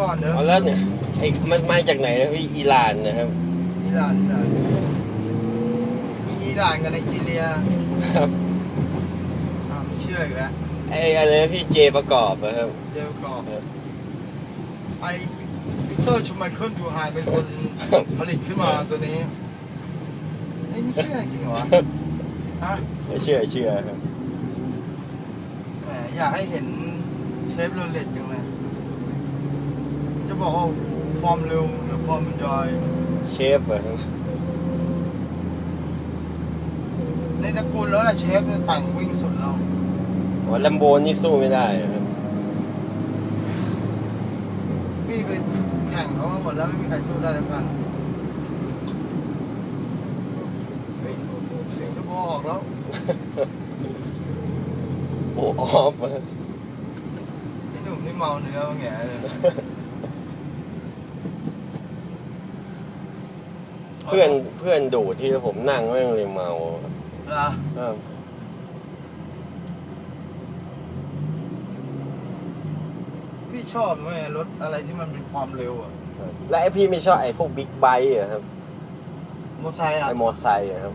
ก่อนเดี๋ยวเอาแล้วเนี่ยไอ้มันมาจากไหนนะพี่อิหร่านนะครับอิหร่านอิหร่านมีอิหร่านกับไนจีเรียครับอ่าไม่เชื่ออีกแล้วไอ้อะไรนะพี่เจประกอบนะครับ เจลกรอบครับ ไอปีเตอร์ชูไมเคิลดูไฮเป็นคนผลิตขึ้นมาตัวนี้เอ้ยไม่เชื่อจริงเหรอวะฮะไม่เชื่อเชื่อครับแหมอยากให้เห็นเชฟโรเลตจังเลยจะ บอกว่าฟอร์มเร็วหรือฟอร์มจอยเชฟอะครับในตระกูลแล้วนะเชฟเนี่ยต่างวิ่งสุดเราอ๋อลัมโบนี่สู้ไม่ได้อะครับพี่ไปแข่งเขามาหมดแล้วไม่มีใครสู้ได้ทั้งคันเฮ้ยเสียงจะบอออกแล้วโอ้ออฟอะ พี่หนุ่มนี่เมาเนื้อมาแง่เลย เพื่อนเพื่อนดูที่ผมนั่งแม่งเลยเมาเหรอครับพี่ชอบไหมรถอะไรที่มันเป็นความเร็วอะ และไอพี่ไม่ชอบไอพวกบิ๊กไบค์อะครับมอเตอร์ไซค์อะไอมอไซค์อะครับ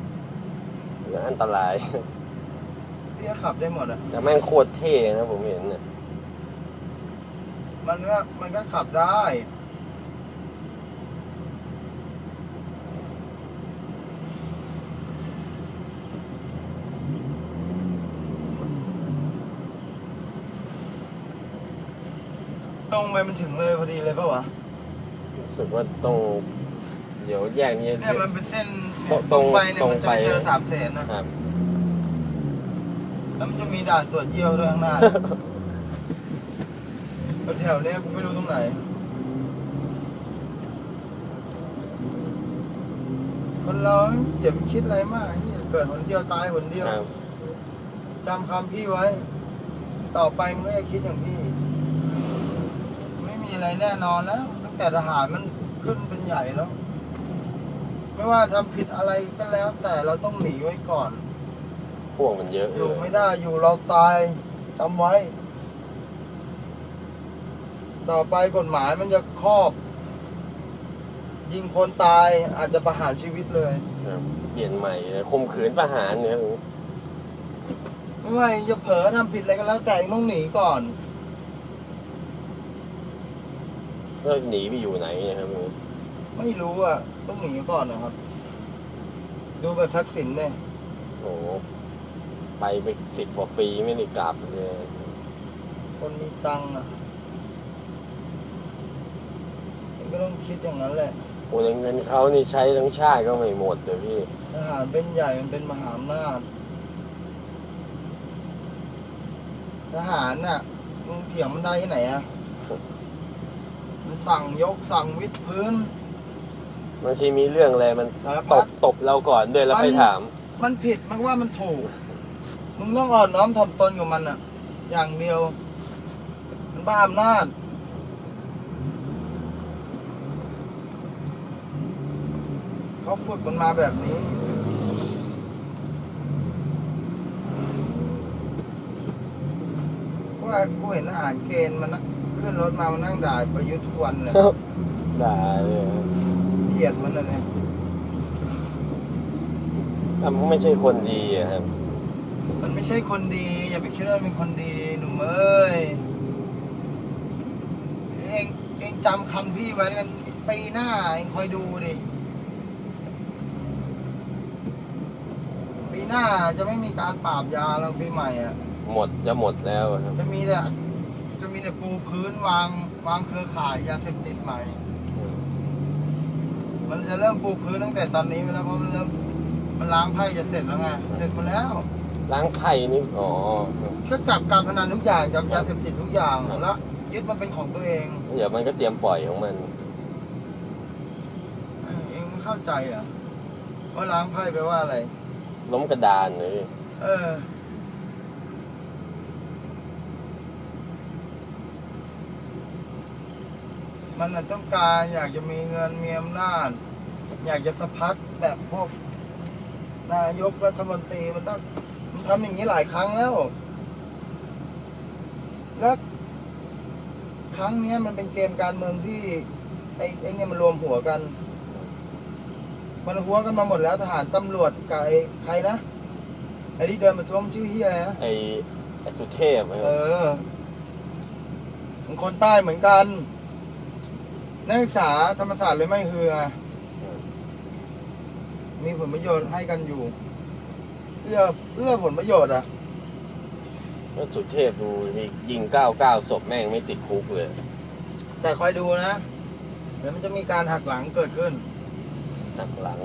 อย่างอันตรายพี่ก็ขับได้หมดอะแต่แม่งโคตรเท่นะผมเห็นเนี่ยมันก็มันก็ขับได้ รงไปมันถึงเลยพอดีเลยปะวะรู้สึกว่าต้องเดี๋ยวแยกนี้ เนี่ยมันเป็นเส้นตรงตรงไปเนี่ยตรงมันจะไปไปเจอสามเสนนะ ครับ แล้วมันจะมีด่านตรวจเยี่ยวด้วยข้างหน้าแถวเนี้ยกูไม่รู้ตรงไหน คนเราอย่าไปคิดอะไรมากเหี้ยเกิดหนเดียวตายหนเดียวครับ จำคำพี่ไว้ ต่อไปมึงก็จะคิดอย่างพี่ไม่มี อะไรแน่นอนแล้วตั้งแต่ทหารมันขึ้นเป็นใหญ่แล้ว ไม่ว่าทำผิดอะไรก็แล้ว แต่เราต้องหนีไว้ก่อน พวกมันเยอะอยู่ไม่ได้อยู่เราตายจำไว้ ต่อไปกฎหมายมันจะครอบ ยิงคนตายอาจจะประหารชีวิตเลยครับเปลี่ยนใหม่เลยข่มขืนประหารเนี่ยไม่ว่าจะเผลอทำผิดอะไรก็แล้วแต่ต้องหนีก่อน ก็หนีไปอยู่ไหนนะครับไม่รู้อะต้องหนีก่อนนะครับ ดูแบบทักษิณเนี่ยโอ้โหไปไปสิบกว่าปีไม่ได้กลับเลยคนมีตังค์อะมันก็ต้องคิดอย่างนั้นแหละโอ้ยเงินเขานี่ใช้ทั้งชาติก็ไม่หมดเลยพี่ทหารเป็นใหญ่มันเป็นมหาอำนาจทหารน่ะมึงเถียงมันได้ที่ไหนอะ มันสั่งยกสั่งวิดพื้น บางทีมีเรื่องอะไรมันสารตพับดตบเราก่อนด้วยแล้วมันไปถาม มันผิดมันว่ามันถูก มึงต้องอ่อนน้อมถ่อมตนกับมันอะอย่างเดียว มันบ้าอำนาจเขาฝึกมันมาแบบนี้ ว่ากูเห็นทหารเกณฑ์มันนะ ขึ้นรถมามันนั่งด่าประยุทธ์ทุกวันเลยด่าเลยเกลียดมันเลยอะมันไม่ใช่คนดีอะครับ มันไม่ใช่คนดี อย่าไปคิดว่ามันเป็นคนดีหนุ่มเอ้ยเองเองจำคำพี่ไว้แล้วกันปีหน้าเองคอยดูดิปีหน้าจะไม่มีการปราบยาแล้วปีใหม่อะหมดจะหมดแล้วอะครับ จะมีแต่ จะมีแต่ปูพื้นวางวางเครือข่ายยาเสพติดใหม่ มันจะเริ่มปูพื้นตั้งแต่ตอนนี้ไปแล้วเพราะมันเริ่มมันล้างไพ่จะเสร็จแล้วไงเสร็จหมดแล้ว ล้างไพ่นี่ อ๋อ ก็จับการพนันทุกอย่างจับยาเสพติดทุกอย่างครับ แล้วยึดมันเป็นของตัวเอง เดี๋ยวมันก็เตรียมปล่อยของมัน เอ้ยเองไม่เข้าใจเหรอะว่าล้างไพ่แปลว่าอะไร ล้มกระดานเลย เออ มันน่ะต้องการอยากจะมีเงินมีอำนาจ อยากจะสะพัดแบบพวกนายกรัฐมนตรีมันต้องมันทำอย่างนี้หลายครั้งแล้ว แล้วครั้งเนี้ยมันเป็นเกมการเมืองที่ไอ้ไอ้เนี่ยมันรวมหัวกัน มันหัวกันมาหมดแล้วทหารตำรวจกับไอ้ใครนะไอ้ที่เดินมาท้วงชื่อเฮียอะไรนะไอ้ไอ้สุเทพนะคเอรับอของคนใต้เหมือนกัน นักศึกษาธรรมศาสตร์เลยไม่เฮือ มีผลประโยชน์ให้กันอยู่ เอื้อเอื้อผลประโยชน์อะแล้วสุเทพดูมียิงเก้าเก้าศพแม่งไม่ติดคุกเลย แต่คอยดูนะเดี๋ยวมันจะมีการหักหลังเกิดขึ้น หักหลัง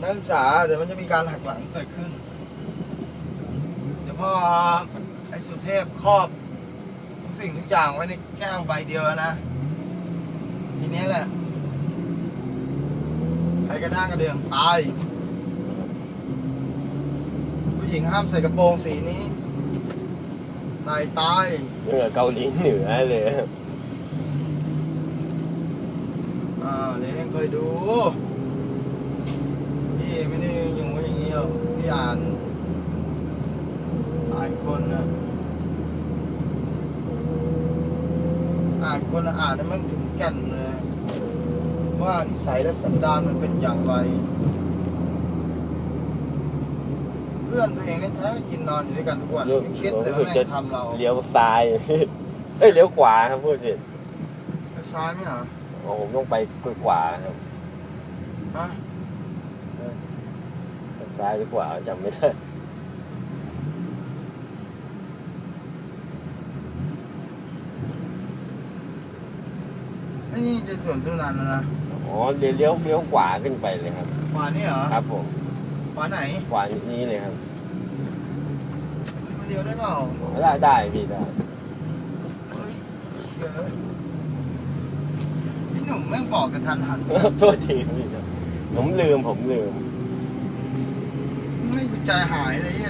นักศึกษาเดี๋ยวมันจะมีการหักหลังเกิดขึ้น เดี๋ยวพอไอ้สุเทพครอบทุกสิ่งทุกอย่างไว้ในแก้วใบเดียวนะที นี้แหละใครกระด้างกระเดืองตายผู้หญิงห้ามใส่กระโปรงสีนี้ ใส่ตายเหนือเกาหลีเหนือเลยอ่าวเดี๋ยวยังเคยดูพี่ไม่ได้อยู่ว่าอย่างนี้หรอกพี่อ่านอ่านคนนะ อ่านคนน่ะอ่านให้มันถึงแก่นเลยว่านิสัยและสันดานมันเป็นอย่างไร เพื่อนตัวเองแท้ๆกินนอนอยู่ด้วยกันทุกวันไม่คิดเลยรู้สึว่ากแม่จะงทำเราเลี้ยวซ้าย เอ้ยเลี้ยวขวาครับพูดผิดไปซ้ายไหมเหรออ๋อผมต้องไปขวาครับฮะซ้ายหรือขวาจำไม่ได้ นี่จะสวนสุนันท์แล้วนะอ๋อเลี้ยวเลี้ยวเลี้ยวขวาขึ้นไปเลยครับ ขวานี่เหรอครับผมขวาไหนขวานี้เลยครับเฮ้ยมันเลี้ยวได้เปล่าอ๋อได้ได้พี่ได้เฮ้ยเดี๋ยวพี่หนุ่มแม่งบอกกันทันหันโทษทีพี่ครับผมลืมผมลืมไม่ใจหายเลยเนี่ย